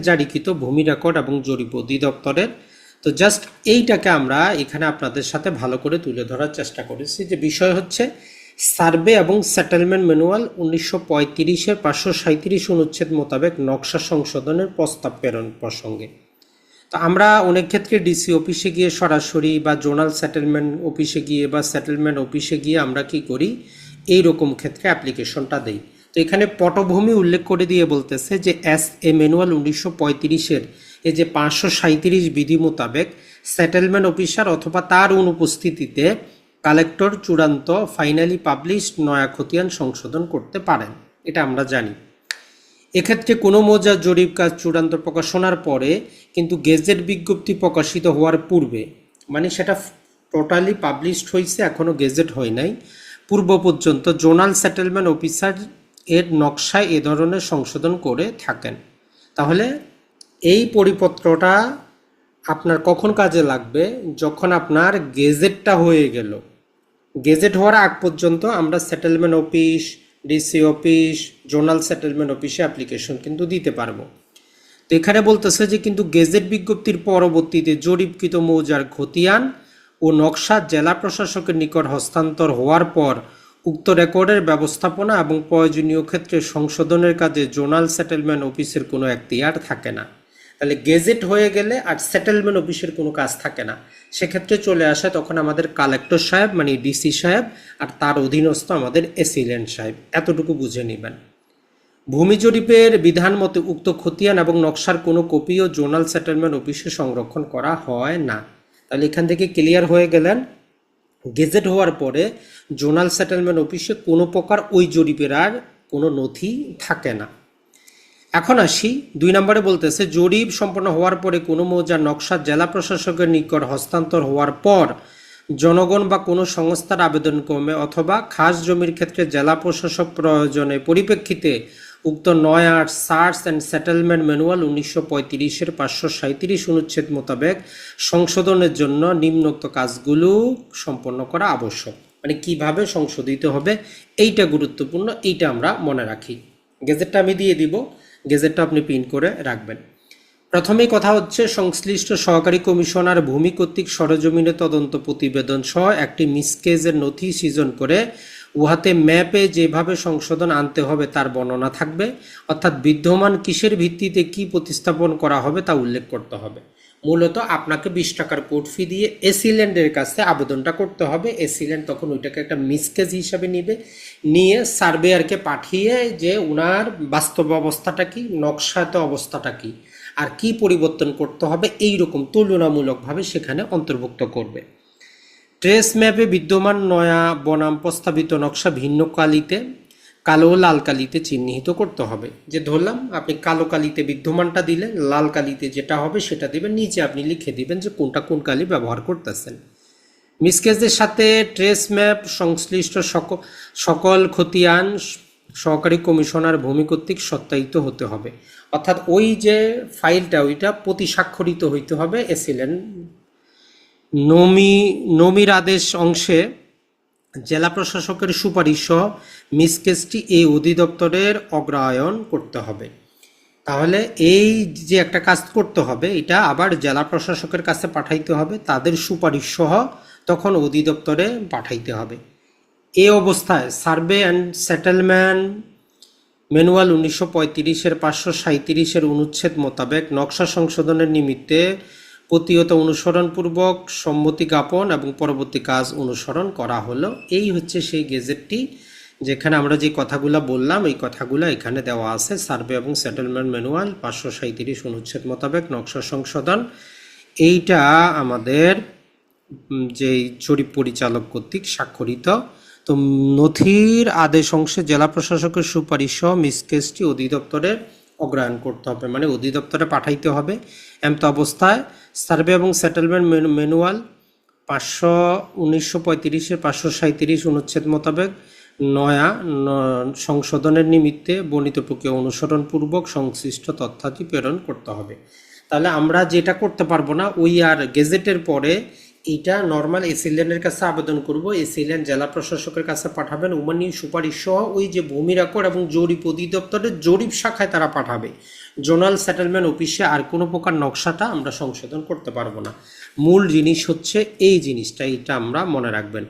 জারিকৃত ভূমি রেকর্ড এবং জরিপ অধিদপ্তরের তো জাস্ট এইটাকে আমরা এখানে আপনাদের সাথে ভালো করে তুলে ধরার চেষ্টা করেছি। যে বিষয় হচ্ছে, সার্ভে এবং সেটেলমেন্ট ম্যানুয়াল উনিশশো পঁয়ত্রিশের পাঁচশো সাঁত্রিশ অনুচ্ছেদ মোতাবেক নকশা সংশোধনের প্রস্তাব প্রেরণ প্রসঙ্গে। তো আমরা অনেক ক্ষেত্রে ডিসি অফিসে গিয়ে সরাসরি বা জোনাল সেটেলমেন্ট অফিসে গিয়ে বা সেটেলমেন্ট অফিসে গিয়ে আমরা কি করি এই রকম ক্ষেত্রে অ্যাপ্লিকেশনটা দেই। তো এখানে পটভূমি উল্লেখ করে দিয়ে বলতেছে যে এস এ ম্যানুয়াল উনিশশো পঁয়ত্রিশের এই যে পাঁচশো সাঁত্রিশ বিধি মোতাবেক সেটেলমেন্ট অফিসার অথবা তার অনুপস্থিতিতে কালেক্টর চূড়ান্ত ফাইনালি পাবলিশড নয়া খতিয়ান সংশোধন করতে পারেন। এটা আমরা জানি। এক্ষেত্রে কোনো মৌজার জরিপ কাজ চূড়ান্ত প্রকাশনার পরে কিন্তু গেজেট বিজ্ঞপ্তি প্রকাশিত হওয়ার পূর্বে মানে সেটা টোটালি পাবলিশড হয়েছে এখনও গেজেট হয় নাই, পূর্ব পর্যন্ত জোনাল সেটেলমেন্ট অফিসার এর নকশায় এ ধরনের সংশোধন করে থাকেন। তাহলে এই পরিপত্রটা আপনার কখন কাজে লাগবে? যখন আপনার গেজেটটা হয়ে গেল। গেজেট হওয়ার আগ পর্যন্ত আমরা settlement office DC office zonal settlement অফিসে অ্যাপ্লিকেশন কিন্তু দিতে পারব। তো এখানে বলতেছে যে কিন্তু গেজেট বিজ্ঞপ্তির পরবর্তীতে জরিপকৃত মৌজার খতিয়ান ও নকশা জেলা প্রশাসকের নিকট হস্তান্তর হওয়ার পর উক্ত রেকর্ডের ব্যবস্থাপনা এবং প্রয়োজনীয় ক্ষেত্রে সংশোধনের কাজে জোনাল সেটেলমেন্ট অফিসের কোনো এখতিয়ার থাকে না। তাহলে গেজেট হয়ে গেলে আর সেটেলমেন্ট অফিসের কোনো কাজ থাকে না। সেক্ষেত্রে চলে আসে তখন আমাদের কালেক্টর সাহেব মানে ডিসি সাহেব, আর তার অধীনস্থ আমাদের এসিলেন্ট সাহেব। এতটুকু বুঝে নেবেন। ভূমি জরিপের বিধান মতে উক্ত খতিয়ান এবং নকশার কোনো কপিও জোনাল সেটেলমেন্ট অফিসে সংরক্ষণ করা হয় না। তাহলে এখান থেকে ক্লিয়ার হয়ে গেলেন। গেজেট হওয়ার পরে জোনাল সেটেলমেন্ট অফিসে কোনো প্রকার ওই জরিপের আর কোনো নথি থাকে না। এখন আসি, দুই নম্বরে বলতেছে, জরিপ সম্পন্ন হওয়ার পরে কোনো মৌজার নকশা জেলা প্রশাসকের নিকট হস্তান্তর হওয়ার পর জনগণ বা কোনো সংস্থার আবেদন ক্রমে অথবা খাস জমির ক্ষেত্রে জেলা প্রশাসক প্রয়োজনে পরিপ্রেক্ষিতে উক্ত নয় আট সার্চ অ্যান্ড সেটেলমেন্ট ম্যানুয়াল উনিশশো পঁয়ত্রিশের পাঁচশো সাঁত্রিশ অনুচ্ছেদ মোতাবেক সংশোধনের জন্য নিম্নোক্ত কাজগুলো সম্পন্ন করা আবশ্যক। মানে কীভাবে সংশোধিত হবে, এইটা গুরুত্বপূর্ণ, এইটা আমরা মনে রাখি। গেজেটটা আমি দিয়ে দিব, গেজেটটা আপনি প্রিন্ট করে রাখবেন। প্রথমেই কথা হচ্ছে, সংশ্লিষ্ট সহকারী কমিশনার ভূমি কর্তৃক সরজমিনে তদন্ত প্রতিবেদন সহ একটি মিসকেজের নথি সৃজন করে উহাতে ম্যাপে যেভাবে সংশোধন আনতে হবে তার বর্ণনা থাকবে। অর্থাৎ বিদ্যমান কিসের ভিত্তিতে কি প্রতিস্থাপন করা হবে তা উল্লেখ করতে হবে। মূলত আপনাকে বিশ টাকার কোর্ট ফি দিয়ে এসিল্যান্ডের কাছে আবেদনটা করতে হবে। এসিল্যান্ড তখন ওইটাকে একটা মিসকেজ হিসাবে নিবে। নিয়ে সার্ভেয়ারকে পাঠিয়ে যে ওনার বাস্তব অবস্থাটা কি নকশাত অবস্থাটা কি, আর কি পরিবর্তন করতে হবে এই রকম তুলনামূলকভাবে সেখানে অন্তর্ভুক্ত করবে। ট্রেস ম্যাপে বিদ্যমান নয়া বনাম প্রস্তাবিত নকশা ভিন্ন কালিতে, কালো ও লাল কালিতে চিহ্নিত করতে হবে। যে ধরলাম, আপনি কালো কালিতে বিদ্যমানটা দিলেন, লাল কালিতে যেটা হবে সেটা দেবেন, নিচে আপনি লিখে দিবেন যে কোনটা কোন কালি ব্যবহার করতেছেন। মিসকেজের সাথে ট্রেস ম্যাপ, সংশ্লিষ্ট সক- সকল খতিয়ান সহকারী কমিশনার ভূমি কর্তৃক সত্যায়িত হতে হবে। অর্থাৎ ওই যে ফাইলটা, ওইটা প্রতি স্বাক্ষরিত হইতে হবে, এসিলেন নমি, নমির আদেশ অংশে জেলা প্রশাসকের সুপারিশ সহ মিসকেসটি এই অধিদপ্তরের অগ্রায়ন করতে হবে। তাহলে এই যে একটা কাজ করতে হবে, এটা আবার জেলা প্রশাসকের কাছে পাঠাইতে হবে, তাদের সুপারিশ সহ তখন অধিদপ্তরে পাঠাইতে হবে। এ অবস্থায় সার্ভে অ্যান্ড সেটেলমেন্ট ম্যানুয়াল উনিশশো পঁয়ত্রিশের পাঁচশো সাঁত্রিশের অনুচ্ছেদ মোতাবেক নকশা সংশোধনের নিমিত্তে প্রতিহত অনুসরণপূর্বক সম্মতি জ্ঞাপন এবং পরবর্তী কাজ অনুসরণ করা হলো। এই হচ্ছে সেই গেজেটটি যেখানে আমরা যে কথাগুলো বললাম, এই কথাগুলো এখানে দেওয়া আছে। সার্ভে এবং সেটেলমেন্ট ম্যানুয়াল, পাঁচশো সাঁত্রিশ অনুচ্ছেদ মোতাবেক নকশা সংশোধন। এইটা আমাদের যে জরিপ পরিচালক কর্তৃক স্বাক্ষরিত। তো নথির আদেশ অংশে জেলা প্রশাসকের সুপারিশ সহ মিসকেসটি অধিদপ্তরে অগ্রহণ করতে হবে। মানে অধিদপ্তরে পাঠাইতে হবে। এমত অবস্থায় সার্ভে এবং সেটেলমেন্ট ম্যানুয়াল পাঁচশো উনিশশো পঁয়ত্রিশের পাঁচশো সাঁত্রিশ অনুচ্ছেদ মোতাবেক নয়া সংশোধনের নিমিত্তে বর্ণিত প্রক্রিয়া অনুসরণপূর্বক সংশ্লিষ্ট তথ্যাদি প্রেরণ করতে হবে। তাহলে আমরা যেটা করতে পারব না, ওই আর গেজেটের পরে এইটা নর্মাল এসিলিয়ানের কাছে আবেদন করব এসিলিয়ান জেলা প্রশাসকের কাছে পাঠাবেন উমানি সুপারিশ সহ ওই যে ভূমি রেকর্ড এবং জরিপ অধিদপ্তরের জরিপ শাখায় তারা পাঠাবে। জোনাল সেটেলমেন্ট অফিসে আর কোনো প্রকার নকশাটা আমরা সংশোধন করতে পারব না। মূল জিনিস হচ্ছে এই জিনিসটা এটা আমরা মনে রাখবেন।